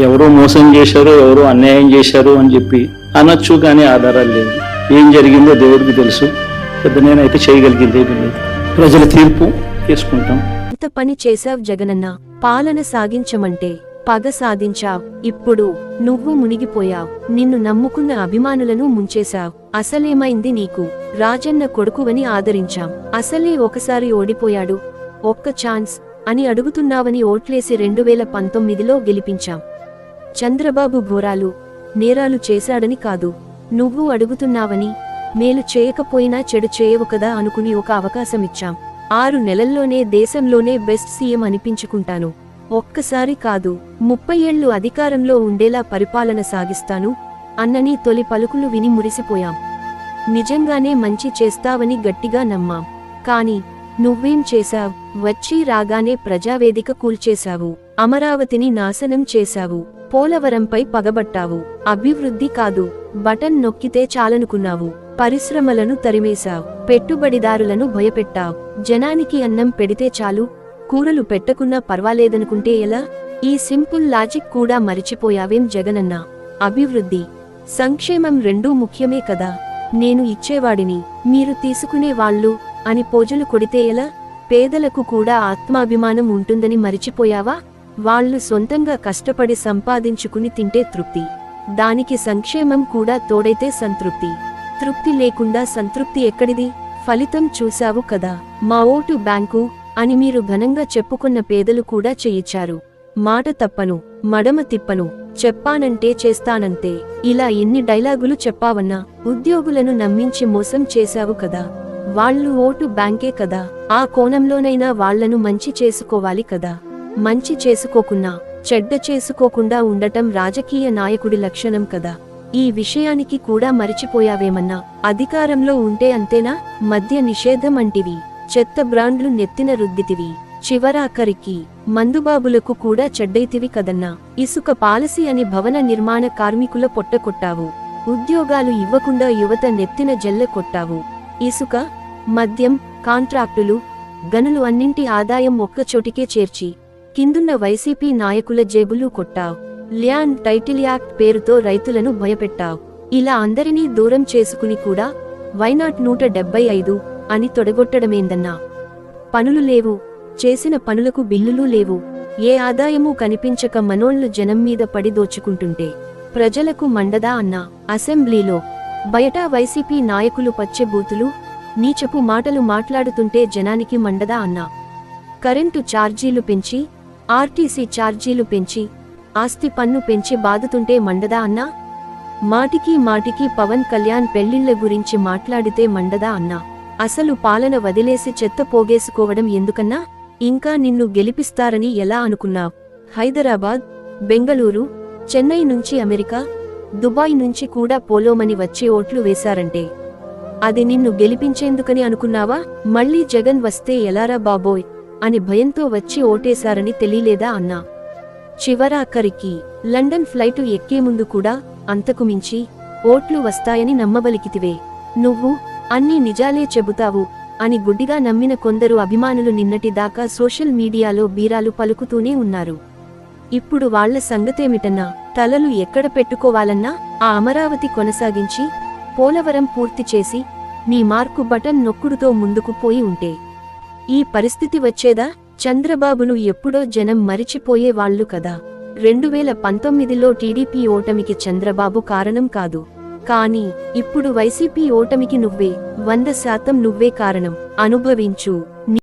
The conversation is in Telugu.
ఎవరో మోసం చేశారు ఎవరో అన్యాయం చేశారు అని చెప్పి అనొచ్చు కానీ ఆధారాలు లేవు. ఏం జరిగిందో దేవుడికి తెలుసు. పెద్ద నేనైతే చేయగలిగింది ఏమీ లేదు. ప్రజల తీర్పు తీసుకుంటాం. ఎంత పని చేశావ్ జగనన్న. పాలన సాగించమంటే పగ సాధించావ్. ఇప్పుడు నువ్వు మునిగిపోయావ్. నిన్ను నమ్ముకున్న అభిమానులను ముంచేశావ్. అసలేమైంది నీకు? రాజన్న కొడుకువని ఆదరించాం. అసలే ఒకసారి ఓడిపోయాడు. ఒక్క ఛాన్స్ అని అడుగుతున్నావని ఓట్లేసి రెండు వేల పంతొమ్మిదిలో గెలిపించాం. చంద్రబాబు ఘోరాలు నేరాలు చేశాడని కాదు. నువ్వు అడుగుతున్నావని మేలు చేయకపోయినా చెడు చేయవు కదా అనుకుని ఒక అవకాశమిచ్చాం. ఆరు నెలల్లోనే దేశంలోనే బెస్ట్ సీఎం అనిపించుకుంటాను. ఒక్కసారి కాదు ముప్పై ఏళ్ళు అధికారంలో ఉండేలా పరిపాలన సాగిస్తాను అన్నని తొలి పలుకులు విని మురిసిపోయాం. నిజంగానే మంచి చేస్తావని గట్టిగా నమ్మాం. కాని నువ్వేం చేశావ్? వచ్చి రాగానే ప్రజావేదిక కూల్చేశావు. అమరావతిని నాశనం చేశావు. పోలవరంపై పగబట్టావు. అభివృద్ధి కాదు. బటన్ నొక్కితే చాలనుకున్నావు. పరిశ్రమలను తరిమేశావు. పెట్టుబడిదారులను భయపెట్టావు. జనానికి అన్నం పెడితే చాలు. కూరలు పెట్టకున్నా పర్వాలేదనుకుంటే ఎలా? ఈ సింపుల్ లాజిక్ కూడా మరిచిపోయావేం జగనన్న? అభివృద్ధి. సంక్షేమం రెండూ ముఖ్యమే కదా. నేను ఇచ్చేవాడిని మీరు తీసుకునే వాళ్ళు అని పూజలు కొడితే ఎలా? పేదలకు కూడా ఆత్మాభిమానం ఉంటుందని మరిచిపోయావా? వాళ్ళు సొంతంగా కష్టపడి సంపాదించుకుని తింటే తృప్తి. దానికి సంక్షేమం కూడా తోడైతే సంతృప్తి. తృప్తి లేకుండా సంతృప్తి ఎక్కడిది? ఫలితం చూశావు కదా. మా ఓటు బ్యాంకు అని మీరు ఘనంగా చెప్పుకున్న పేదలు కూడా చేయిచ్చారు మాట తప్పను మడమ తిప్పను చెప్పానంటే చేస్తానంతే. ఇలా ఎన్ని డైలాగులు చెప్పావన్నా ఉద్యోగులను నమ్మించి మోసం చేశావు కదా. వాళ్ళు ఓటు బ్యాంకే కదా. ఆ కోణంలోనైనా వాళ్ళను మంచి చేసుకోవాలి కదా. మంచి చేసుకోకున్నా చెడ్డ చేసుకోకుండా ఉండటం రాజకీయ నాయకుడి లక్షణం కదా. ఈ విషయానికి కూడా మరిచిపోయావేమన్నా? అధికారంలో ఉంటే అంతేనా? మద్య నిషేధం అంటివి. చెత్త బ్రాండ్లు నెత్తిన రుద్దితివి. చివరాఖరికి మందుబాబులకు కూడా చెడ్డైతివి కదన్నా. ఇసుక పాలసీ అని భవన నిర్మాణ కార్మికుల పొట్టకొట్టావు ఉద్యోగాలు ఇవ్వకుండా యువత నెత్తిన జల్ల కొట్టావు. ఇసుక మద్యం కాంట్రాక్టులు గనులు అన్నింటి ఆదాయం ఒక్కచోటికే చేర్చి కిందున్న వైసీపీ నాయకుల జేబులు కొట్టావు. ల్యాండ్ టైటిల్ యాక్ట్ పేరుతో రైతులను భయపెట్టావు. ఇలా అందరినీ దూరం చేసుకుని కూడా వైనాట్ నూట డెబ్బై ఐదు అని తొడగొట్టడమేందన్నా? పనులు లేవు. చేసిన పనులకు బిల్లులు లేవు. ఏ ఆదాయమూ కనిపించక మనోళ్ళు జనం మీద పడి దోచుకుంటుంటే. ప్రజలకు మండదా అన్నా? అసెంబ్లీలో బయట వైసీపీ నాయకులు పచ్చే బూతులు నీచపు మాటలు మాట్లాడుతుంటే జనానికి మండదా అన్నా? కరెంటు ఛార్జీలు పెంచి ఆర్టీసీ ఛార్జీలు పెంచి ఆస్తి పన్ను పెంచి బాదుతుంటే మండదా అన్నా? మాటికి మాటికి పవన్ కళ్యాణ్ పెళ్ళిళ్ళ గురించి మాట్లాడితే మండదా అన్నా? అసలు పాలన వదిలేసి చెత్త పోగేసుకోవడం ఎందుకన్నా? ఇంకా నిన్ను గెలిపిస్తారని ఎలా అనుకున్నావ్? హైదరాబాద్ బెంగళూరు చెన్నై నుంచి అమెరికా దుబాయ్ నుంచి కూడా పోలోమని వచ్చి ఓట్లు వేశారంటే? అది నిన్ను గెలిపించేందుకని అనుకున్నావా? మళ్ళీ జగన్ వస్తే ఎలారా బాబోయ్? అని భయంతో వచ్చి ఓటేశారని తెలియలేదా అన్నా? చివరాఖరికి లండన్ ఫ్లైటు ఎక్కే ముందు కూడా అంతకు మించి ఓట్లు వస్తాయని నమ్మబలికితివే. నువ్వు అన్నీ నిజాలే చెబుతావు అని గుడ్డిగా నమ్మిన కొందరు అభిమానులు నిన్నటిదాకా సోషల్ మీడియాలో బీరాలు పలుకుతూనే ఉన్నారు. ఇప్పుడు వాళ్ళ సంగతేమిటన్నా తలలు ఎక్కడ పెట్టుకోవాలన్నా ఆ అమరావతి కొనసాగించి పోలవరం పూర్తి చేసి నీ మార్కు బటన్ నొక్కుడుతో ముందుకు పోయి ఉంటే. ఈ పరిస్థితి వచ్చేదా? చంద్రబాబును ఎప్పుడో జనం మరిచిపోయే వాళ్ళు కదా. రెండు వేల పంతొమ్మిదిలో టీడీపీ ఓటమికి చంద్రబాబు కారణం కాదు. కానీ ఇప్పుడు వైసీపీ ఓటమికి నువ్వే వంద శాతం నువ్వే కారణం. అనుభవించు.